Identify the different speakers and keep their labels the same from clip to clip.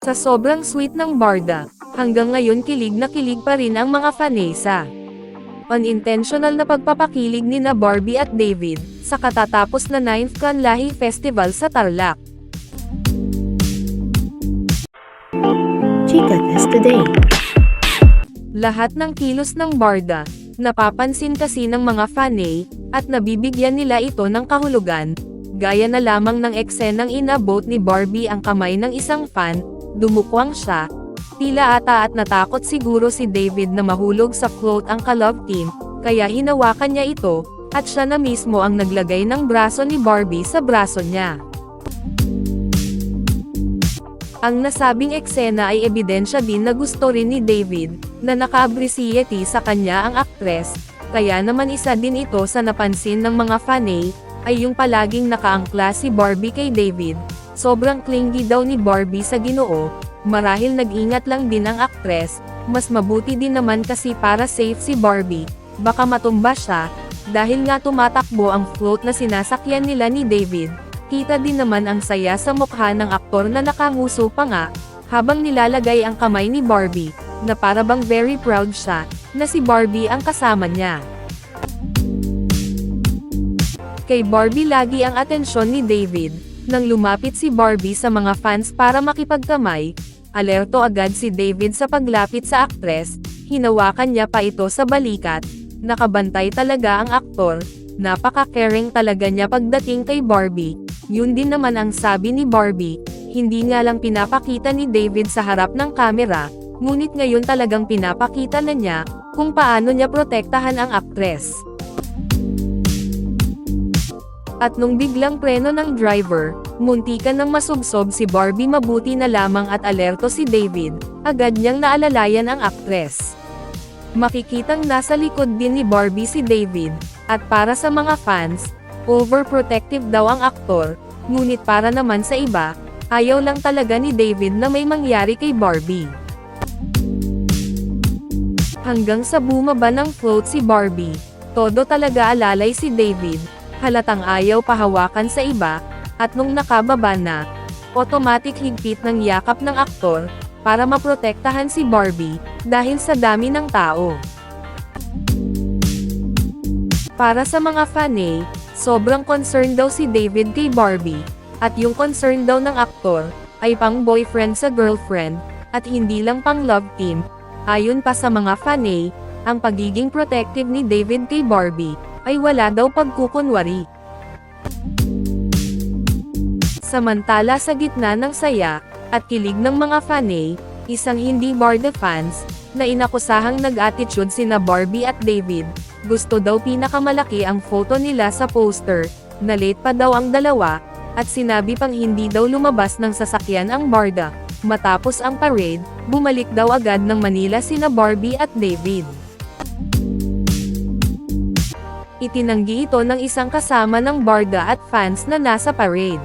Speaker 1: Sa sobrang sweet ng Barda, hanggang ngayon kilig na kilig pa rin ang mga fanesa. Unintentional na pagpapakilig ni na Barbie at David, sa katatapos na 9th Kanlahi Festival sa Tarlac.
Speaker 2: Chica Test Today.
Speaker 1: Lahat ng kilos ng Barda, napapansin kasi ng mga fanay, at nabibigyan nila ito ng kahulugan, gaya na lamang ng eksenang inabot ni Barbie ang kamay ng isang fan, dumukwang siya, tila ata at natakot siguro si David na mahulog sa float ang ka-love team, kaya hinawakan niya ito, at siya na mismo ang naglagay ng braso ni Barbie sa braso niya. Ang nasabing eksena ay ebidensya din na gusto rin ni David, na naka-appreciate sa kanya ang aktres, kaya naman isa din ito sa napansin ng mga fanay, ay yung palaging nakaangkla si Barbie kay David. Sobrang clingy daw ni Barbie sa ginoo, marahil nag-ingat lang din ang aktres, mas mabuti din naman kasi para safe si Barbie, baka matumba siya, dahil nga tumatakbo ang float na sinasakyan nila ni David. Kita din naman ang saya sa mukha ng aktor na nakanguso pa nga, habang nilalagay ang kamay ni Barbie, na para bang very proud siya, na si Barbie ang kasama niya. Kay Barbie lagi ang atensyon ni David, nang lumapit si Barbie sa mga fans para makipagkamay, alerto agad si David sa paglapit sa aktres, hinawakan niya pa ito sa balikat, nakabantay talaga ang aktor, napaka-caring talaga niya pagdating kay Barbie, yun din naman ang sabi ni Barbie, hindi nga lang pinapakita ni David sa harap ng kamera, ngunit ngayon talagang pinapakita na niya, kung paano niya protektahan ang aktres. At nung biglang preno ng driver, muntikan ng masubsob si Barbie mabuti na lamang at alerto si David, agad niyang naalalayan ang aktres. Makikitang nasa likod din ni Barbie si David, at para sa mga fans, overprotective daw ang aktor, ngunit para naman sa iba, ayaw lang talaga ni David na may mangyari kay Barbie. Hanggang sa bumaba ng float si Barbie, todo talaga alalay si David, halatang ayaw pahawakan sa iba, at nung nakababa na, automatic higpit ng yakap ng aktor, para maprotektahan si Barbie, dahil sa dami ng tao. Para sa mga fanay, sobrang concerned daw si David kay Barbie, at yung concern daw ng aktor, ay pang boyfriend sa girlfriend, at hindi lang pang love team. Ayon pa sa mga fanay, ang pagiging protective ni David kay Barbie, ay wala daw pagkukunwari. Samantala sa gitna ng saya, at kilig ng mga fanay, isang hindi Barda fans, na inakusahang nag-attitude sina Barbie at David, gusto daw pinakamalaki ang photo nila sa poster, na late pa daw ang dalawa, at sinabi pang hindi daw lumabas ng sasakyan ang Barda. Matapos ang parade, bumalik daw agad ng Manila sina Barbie at David. Itinanggi ito ng isang kasama ng Barda at fans na nasa parade.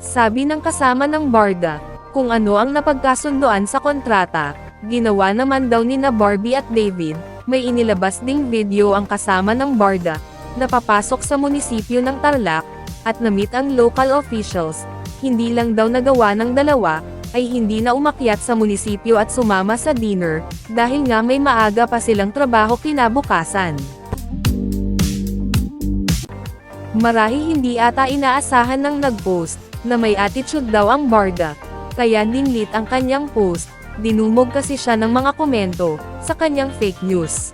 Speaker 1: Sabi ng kasama ng Barda, kung ano ang napagkasundoan sa kontrata, ginawa naman daw ni na Barbie at David, may inilabas ding video ang kasama ng Barda, na papasok sa munisipyo ng Tarlac, at na-meet ang local officials, hindi lang daw nagawa ng dalawa, ay hindi na umakyat sa munisipyo at sumama sa dinner, dahil nga may maaga pa silang trabaho kinabukasan. Marahi hindi ata inaasahan ng nag-post, na may attitude daw ang Barda, kaya dinlit ang kanyang post, dinumog kasi siya ng mga komento, sa kanyang fake news.